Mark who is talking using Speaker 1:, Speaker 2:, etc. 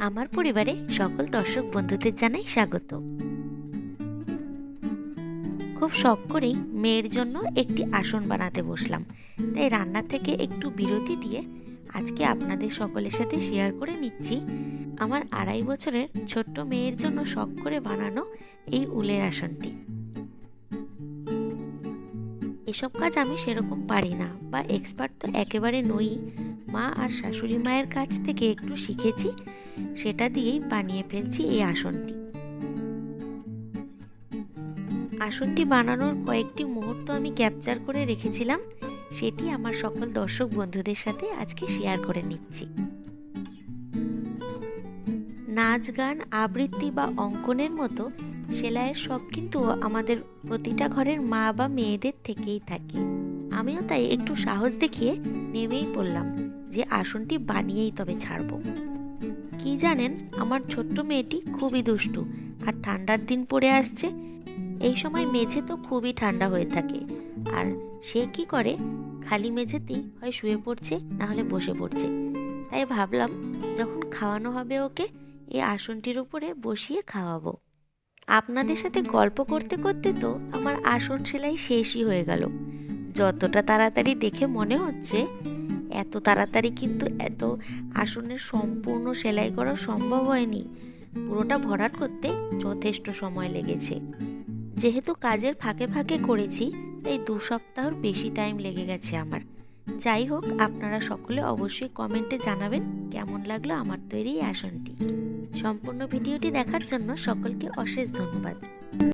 Speaker 1: আমার পরিবারে সকল দর্শক বন্ধুদের জানাই স্বাগত। খুব শখ করেই মেয়ের জন্য একটি আসন বানাতে বসলাম। তাই রান্না থেকে একটু বিরতি দিয়ে আজকে আপনাদের সকলের সাথে শেয়ার করে নিচ্ছি। আমার আড়াই বছরের ছোট্ট মেয়ের জন্য শখ করে বানানো এই উলের আসনটি। এসব কাজ আমি সেরকম পারি না বা এক্সপার্ট তো একেবারে নই। মা আর শাশুড়ি মায়ের কাছ থেকে একটু শিখেছি, সেটা দিয়েই বানিয়ে ফেলছি এই আসনটি। আসনটি বানানোর কয়েকটি মুহূর্ত আমি ক্যাপচার করে রেখেছিলাম, সেটি আমার সকল দর্শক বন্ধুদের সাথে আজকে শেয়ার করে নিচ্ছি। নাচ, গান, আবৃত্তি বা অঙ্কনের মতো সেলাইয়ের শখ কিন্তু আমাদের প্রতিটা ঘরের মা বা মেয়েদের থেকেই থাকে। আমিও তাই একটু সাহস দেখিয়ে নেমেই পড়লাম। যে আসনটি বানিয়েই তবে ছাড়বো। কি জানেন, আমার ছোট্ট মেয়েটি খুবই দুষ্টু আর ঠান্ডার দিন পড়ে আসছে। এই সময় মেঝে তো খুবই ঠান্ডা হয়ে থাকে। আর সে কি করে? খালি মেঝেতেই হয় শুয়ে পড়ছে, না হলে বসে পড়ছে। তাই ভাবলাম, যখন খাওয়ানো হবে ওকে, এই আসনটির উপরে বসিয়ে খাওয়াবো। আপনাদের সাথে গল্প করতে করতে তো আমার আসন সেলাই শেষই হয়ে গেল। যতটা তাড়াতাড়ি দেখে মনে হচ্ছে এত তাড়াতাড়ি কিন্তু এত আসনের সম্পূর্ণ সেলাই করা সম্ভব হয়নি। পুরোটা ভরাট করতে যথেষ্ট সময় লেগেছে। যেহেতু কাজের ফাঁকে ফাঁকে করেছি, তাই দু সপ্তাহর বেশি টাইম লেগে গেছে আমার। যাই হোক, আপনারা সকলে অবশ্যই কমেন্টে জানাবেন কেমন লাগল আমার তৈরি আসনটি। সম্পূর্ণ ভিডিওটি দেখার জন্য সকলকে অশেষ ধন্যবাদ।